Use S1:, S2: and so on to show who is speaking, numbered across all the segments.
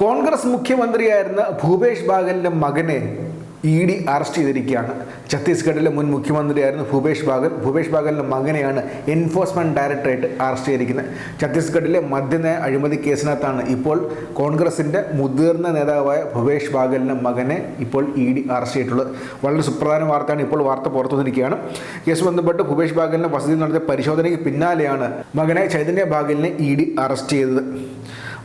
S1: കോൺഗ്രസ് മുഖ്യമന്ത്രിയായിരുന്ന ഭൂപേഷ് ബാഗലിന്റെ മകനെ E D arrest ചെയ്തിരിക്കുകയാണ്. ഛത്തീസ്ഗഡിലെ മുൻ മുഖ്യമന്ത്രിയായിരുന്ന ഭൂപേഷ് ബാഗൽ ഭൂപേഷ് ബാഗലിന്റെ മകനെയാണ് എൻഫോഴ്സ്മെന്റ് ഡയറക്ടറേറ്റ് അറസ്റ്റ് ചെയ്തിരിക്കുന്നത്. ഛത്തീസ്ഗഡിലെ മദ്യനയ അഴിമതി കേസിനകത്താണ് ഇപ്പോൾ കോൺഗ്രസിന്റെ മുതിർന്ന നേതാവായ ഭൂപേഷ് ബാഗലിന്റെ മകനെ ഇപ്പോൾ ഇ ഡി അറസ്റ്റ് ചെയ്തിട്ടുള്ളത്. വളരെ സുപ്രധാന വാർത്തയാണ് ഇപ്പോൾ വാർത്ത പുറത്തു വന്നിരിക്കുകയാണ്. കേസ് ബന്ധപ്പെട്ട് ഭൂപേഷ് ബാഗലിന്റെ വസതി നടത്തിയ പരിശോധനയ്ക്ക് പിന്നാലെയാണ് മകനെ ചൈതന്യ ബാഗലിനെ ഇ ഡി അറസ്റ്റ് ചെയ്തത്.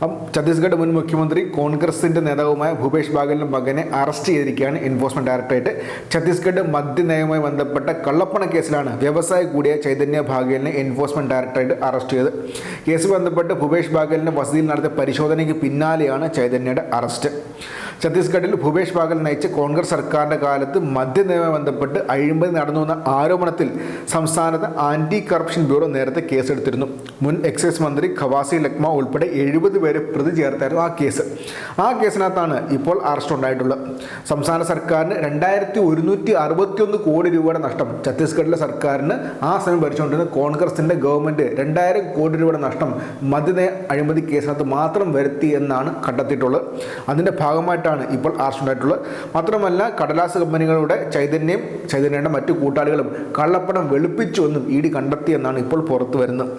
S1: അപ്പം ഛത്തീസ്ഗഡ് മുൻ മുഖ്യമന്ത്രി കോൺഗ്രസിന്റെ നേതാവുമായ ഭൂപേഷ് ബാഗലിന്റെ മകനെ അറസ്റ്റ് ചെയ്തിരിക്കുകയാണ് എൻഫോഴ്സ്മെന്റ് ഡയറക്ടറേറ്റ് ഛത്തീസ്ഗഡ് മദ്യനയവുമായി ബന്ധപ്പെട്ട കള്ളപ്പണ കേസിലാണ് വ്യവസായി കൂടിയ ചൈതന്യ ബാഗലിനെ എൻഫോഴ്സ്മെന്റ് ഡയറക്ടറേറ്റ് അറസ്റ്റ് ചെയ്തത്. കേസ് ബന്ധപ്പെട്ട് ഭൂപേഷ് ബാഗലിന്റെ വസതിയിൽ നടത്തിയ പരിശോധനയ്ക്ക് പിന്നാലെയാണ് ചൈതന്യയുടെ അറസ്റ്റ്. ഛത്തീസ്ഗഡിൽ ഭൂപേഷ് ബാഗൽ നയിച്ച കോൺഗ്രസ് സർക്കാരിന്റെ കാലത്ത് മദ്യനിയമം ബന്ധപ്പെട്ട് അഴിമതി നടന്നു എന്ന ആരോപണത്തിൽ സംസ്ഥാനത്ത് ആന്റി കറപ്ഷൻ ബ്യൂറോ നേരത്തെ കേസെടുത്തിരുന്നു. മുൻ എക്സൈസ് മന്ത്രി ഖവാസി ലക്മ ഉൾപ്പെടെ എഴുപത് പേരെ പ്രതി ചേർത്തായിരുന്നു ആ കേസ്. ആ കേസിനകത്താണ് ഇപ്പോൾ അറസ്റ്റ് ഉണ്ടായിട്ടുള്ളത്. സംസ്ഥാന സർക്കാരിന് രണ്ടായിരത്തി ഒരുന്നൂറ്റി അറുപത്തിയൊന്ന് കോടി രൂപയുടെ നഷ്ടം. ഛത്തീസ്ഗഡിലെ സർക്കാരിന് ആ സമയം ഭരിച്ചുകൊണ്ടിരുന്ന കോൺഗ്രസിന്റെ ഗവൺമെന്റ് രണ്ടായിരം കോടി രൂപയുടെ നഷ്ടം മദ്യനയ അഴിമതി കേസിനകത്ത് മാത്രം വരുത്തി എന്നാണ് കണ്ടെത്തിയിട്ടുള്ളത്. അതിന്റെ ഭാഗമായിട്ടാണ് ഇപ്പോൾ ആർഷുണ്ടായിട്ടുള്ളത്. മാത്രമല്ല കടലാസ് കമ്പനികളുടെ ചൈതന്യം ചൈതന്യയുടെ മറ്റു കൂട്ടാളികളും കള്ളപ്പണം വെളുപ്പിച്ചു എന്നും ഇ ഡി കണ്ടെത്തിയെന്നാണ് ഇപ്പോൾ പുറത്തു വരുന്നത്.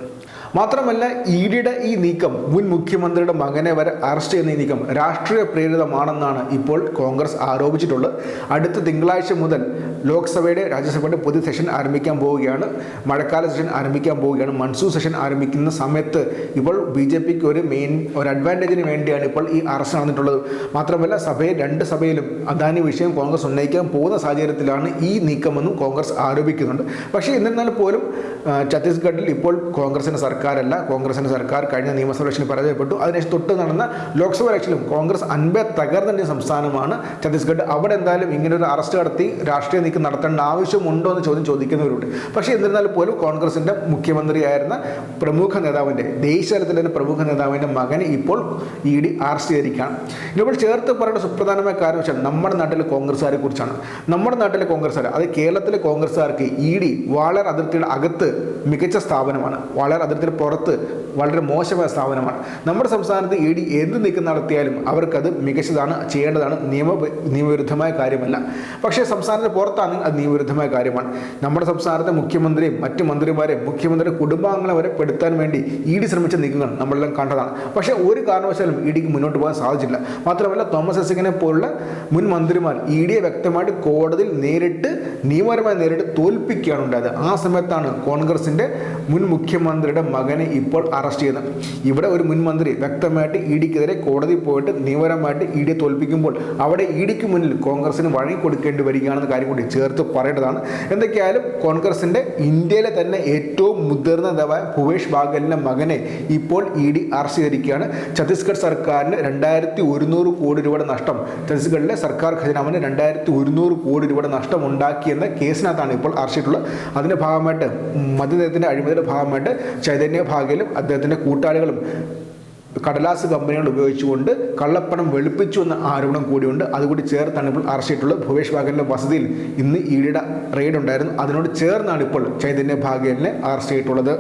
S1: മാത്രമല്ല ഇ ഡിയുടെ ഈ നീക്കം മുൻ മുഖ്യമന്ത്രിയുടെ മകനെ വരെ അറസ്റ്റ് ചെയ്യുന്ന ഈ നീക്കം രാഷ്ട്രീയ പ്രേരിതമാണെന്നാണ് ഇപ്പോൾ കോൺഗ്രസ് ആരോപിച്ചിട്ടുള്ളത്. അടുത്ത തിങ്കളാഴ്ച മുതൽ ലോക്സഭയുടെ രാജ്യസഭയുടെ പുതിയ സെഷൻ ആരംഭിക്കാൻ പോവുകയാണ്. മഴക്കാല സെഷൻ ആരംഭിക്കാൻ പോവുകയാണ്. മൺസൂൺ സെഷൻ ആരംഭിക്കുന്ന സമയത്ത് ഇപ്പോൾ ബി ജെ പിക്ക് ഒരു മെയിൻ ഒരു അഡ്വാന്റേജിന് വേണ്ടിയാണ് ഇപ്പോൾ ഈ അറസ്റ്റ് നടന്നിട്ടുള്ളത്. മാത്രമല്ല സഭയിൽ രണ്ട് സഭയിലും അദാനി വിഷയം കോൺഗ്രസ് ഉന്നയിക്കാൻ പോകുന്ന സാഹചര്യത്തിലാണ് ഈ നീക്കമെന്നും കോൺഗ്രസ് ആരോപിക്കുന്നുണ്ട്. പക്ഷേ എന്നിരുന്നാൽ പോലും ഛത്തീസ്ഗഡിൽ ഇപ്പോൾ കോൺഗ്രസിന്റെ സർക്കാരല്ല കോൺഗ്രസിന്റെ സർക്കാർ കഴിഞ്ഞ നിയമസഭ ഇലക്ഷനിൽ പരാജയപ്പെട്ടു. അതിനുശേഷം തൊട്ട് നടന്ന ലോക്സഭ ഇലക്ഷനിലും കോൺഗ്രസ് അൻപേ തകർന്നിന്റെ സംസ്ഥാനമാണ് ഛത്തീസ്ഗഡ്. അവിടെ എന്തായാലും ഇങ്ങനെ ഒരു അറസ്റ്റ് നടത്തി രാഷ്ട്രീയ നീക്കം നടത്തേണ്ട ആവശ്യമുണ്ടോ എന്ന് ചോദ്യം ചോദിക്കുന്നവരുണ്ട്. പക്ഷേ എന്നിരുന്നാൽ പോലും കോൺഗ്രസിന്റെ മുഖ്യമന്ത്രിയായിരുന്ന പ്രമുഖ നേതാവിന്റെ ദേശീയതലത്തിൽ തന്നെ പ്രമുഖ നേതാവിന്റെ മകനെ ഇപ്പോൾ ഇ ഡി അറസ്റ്റ് ചെയ്തിരിക്കുകയാണ്. ഇതിനോട് ചേർത്ത് പറയേണ്ട സുപ്രധാനമായ കാര്യം വെച്ചാൽ നമ്മുടെ നാട്ടിലെ കോൺഗ്രസ്സുകാരെ കുറിച്ചാണ്. നമ്മുടെ നാട്ടിലെ കോൺഗ്രസ്സുകാർ അത് കേരളത്തിലെ കോൺഗ്രസ്സുകാർക്ക് ഇ ഡി വളരെ അതിർത്തിയുടെ അകത്ത് മികച്ച സ്ഥാപനമാണ്. വളരെ അതിർത്തിയുടെ പുറത്ത് വളരെ മോശമായ സ്ഥാപനമാണ്. നമ്മുടെ സംസ്ഥാനത്ത് ഇ ഡി എന്ത് നീക്കം നടത്തിയാലും അവർക്കത് മികച്ചതാണ് ചെയ്യേണ്ടതാണ്. നിയമ നിയമവിരുദ്ധമായ കാര്യമല്ല. പക്ഷേ സംസ്ഥാനത്തിന് പുറത്താണെങ്കിൽ അത് നിയമവിരുദ്ധമായ കാര്യമാണ്. നമ്മുടെ സംസ്ഥാനത്തെ മുഖ്യമന്ത്രിയും മറ്റ് മന്ത്രിമാരെയും മുഖ്യമന്ത്രിയുടെ കുടുംബാംഗങ്ങളെ വരെ പെടുത്താൻ വേണ്ടി ഇ ഡി ശ്രമിച്ച നീക്കങ്ങൾ നമ്മളെല്ലാം കണ്ടതാണ്. പക്ഷേ ഒരു കാരണവശാലും ഇ ഡിക്ക് മുന്നോട്ട് പോകാൻ സാധിച്ചില്ല. മാത്രമല്ല തോമസ് ഐസക്കിനെ പോലുള്ള മുൻ മന്ത്രിമാർ ഇ ഡിയെ വ്യക്തമായിട്ട് കോടതിയിൽ നേരിട്ട് നിയമപരമായി നേരിട്ട് തോൽപ്പിക്കുകയാണ് ഉണ്ടായത്. ആ സമയത്താണ് കോൺഗ്രസിന്റെ മുൻ മുഖ്യമന്ത്രിയുടെ മകനെ ഇപ്പോൾ അറസ്റ്റ് ചെയ്യുന്നത് ഇവിടെ ഒരു മുൻ മന്ത്രി വ്യക്തമായിട്ട് ഇ ഡിക്കെതിരെ കോടതി പോയിട്ട് നിയമപരമായിട്ട് ഇ ഡിയെ തോൽപ്പിക്കുമ്പോൾ അവിടെ ഇ ഡിക്ക് മുന്നിൽ കോൺഗ്രസിന് വഴങ്ങി കൊടുക്കേണ്ടി വരികയാണെന്ന കാര്യം കൂടി ചേർത്ത് പറയേണ്ടതാണ്. എന്തൊക്കെയായാലും കോൺഗ്രസിന്റെ ഇന്ത്യയിലെ തന്നെ ഏറ്റവും മുതിർന്ന നേതാവായ ഭുവേഷ് ബാഗലിന്റെ മകനെ ഇപ്പോൾ ഇ ഡി അറസ്റ്റ് ചെയ്തിരിക്കുകയാണ്. ഛത്തീസ്ഗഡ് സർക്കാരിന് രണ്ടായിരത്തി ഒരുന്നൂറ് കോടി രൂപയുടെ നഷ്ടം. ഛത്തീസ്ഗഡിലെ സർക്കാർ ഖജനാവിന് രണ്ടായിരത്തി ഒരുന്നൂറ് കോടി രൂപയുടെ നഷ്ടം ഉണ്ടാക്കിയെന്ന കേസിനകത്താണ് ഇപ്പോൾ അറസ്റ്റ് ചെയ്തിട്ടുള്ളത്. അതിന്റെ ഭാഗമായിട്ട് മധ്യനേതത്തിന്റെ അഴിമതിയുടെ ഭാഗമായിട്ട് ചൈതന്യ ഭാഗയിലും അദ്ദേഹത്തിന്റെ കൂട്ടാളികളും കടലാസ് കമ്പനികൾ ഉപയോഗിച്ചുകൊണ്ട് കള്ളപ്പണം വെളുപ്പിച്ചു എന്ന ആരോപണം കൂടിയുണ്ട്. അതുകൂടി ചേർത്താണ് ഇപ്പോൾ അറസ്റ്റ് ചെയ്തിട്ടുള്ളത് ഭൂപേഷ് ബാഗലിന്റെ വസതിയിൽ ഇന്ന് ഈടെ റെയ്ഡ് ഉണ്ടായിരുന്നു. അതിനോട് ചേർന്നാണ് ഇപ്പോൾ ചൈതന്യ ഭാഗേലിനെ അറസ്റ്റ് ചെയ്തിട്ടുള്ളത്.